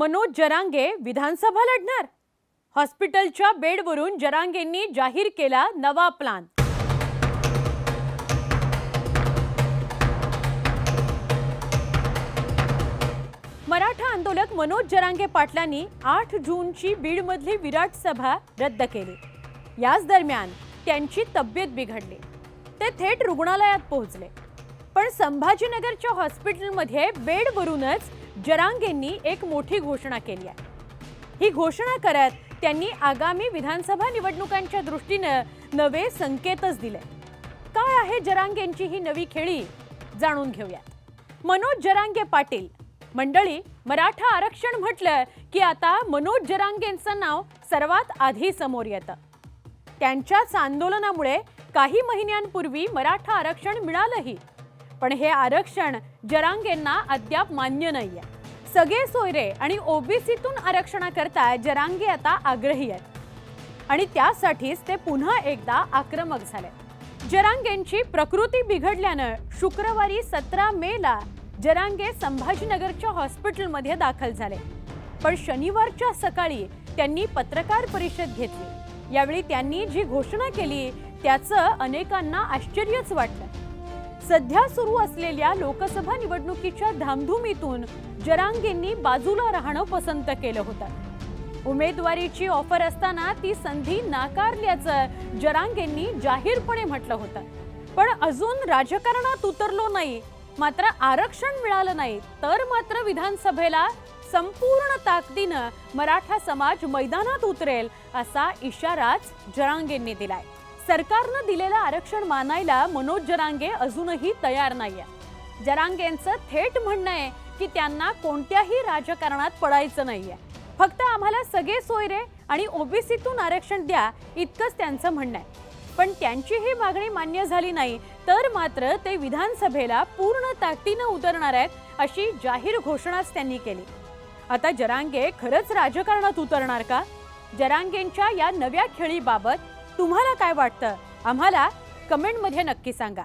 मनोज जरांगे विधानसभा लढणार. हॉस्पिटलच्या बेडवरून जरांगेंनी जाहीर केला नवा प्लान. मराठा आंदोलक मनोज जरांगे पाटलांनी आठ जूनची बीडमधली विराट सभा रद्द केली. याच दरम्यान त्यांची तब्येत बिघडली. ते थेट रुग्णालयात पोहोचले. पण संभाजीनगरच्या हॉस्पिटलमध्ये बेडवरूनच जरांगेंनी एक मोठी घोषणा केली आहे. ही घोषणा करत त्यांनी आगामी विधानसभा निवडणुकांच्या दृष्टीनं नवे संकेतच दिले. काय आहे जरांगेंची ही नवी खेळी? जाणून घेऊया मनोज जरांगे पाटील. मंडळी मराठा आरक्षण म्हटलं की आता मनोज जरांगेंचं नाव सर्वात आधी समोर येतं. त्यांच्याच आंदोलनामुळे काही महिन्यांपूर्वी मराठा आरक्षण मिळालंही. पण हे आरक्षण जरांगेंना अद्याप मान्य नाही आहे सगळे सोयरे आणि ओबीसीतून आरक्षणाकरता जरांगे आता आग्रही आहेत. आणि त्यासाठीच ते पुन्हा एकदा आक्रमक झाले. जरांगेंची प्रकृती बिघडल्यानं शुक्रवारी सतरा मेला जरांगे संभाजीनगरच्या हॉस्पिटलमध्ये दाखल झाले. पण शनिवारच्या सकाळी त्यांनी पत्रकार परिषद घेतली. यावेळी त्यांनी जी घोषणा केली त्याचं अनेकांना आश्चर्यच वाटलं. सध्या सुरू असलेल्या लोकसभा निवडणुकीच्या धामधुमीतून जरांगेंनी बाजूला राहणं पसंत केलं होतं. उमेदवारीची ऑफर असताना ती संधी नाकारल्याचं जरांगेंनी जाहीरपणे म्हटलं होतं. पण अजून राजकारणात उतरलो नाही मात्र आरक्षण मिळालं नाही तर मात्र विधानसभेला संपूर्ण ताकदीनं मराठा समाज मैदानात उतरेल असा इशाराच जरांगेंनी दिलाय. सरकारनं दिलेलं आरक्षण मानायला मनोज जरांगे अजूनही तयार नाहीये. जरांगेंचं थेट म्हणणं आहे की त्यांना कोणत्याही राजकारणात पडायचं नाहीये. फक्त आम्हाला सगळे सोयरे आणि ओबीसीतून आरक्षण द्या इतकंच त्यांचं म्हणणं आहे. पण त्यांची ही मागणी मान्य झाली नाही तर मात्र ते विधानसभेला पूर्ण ताकदीनं उतरणार आहेत अशी जाहीर घोषणाच त्यांनी केली. आता जरांगे खरंच राजकारणात उतरणार का? जरांगेंच्या या नव्या खेळीबाबत तुम्हाला काय वाटतं? आम्हाला कमेंटमध्ये नक्की सांगा.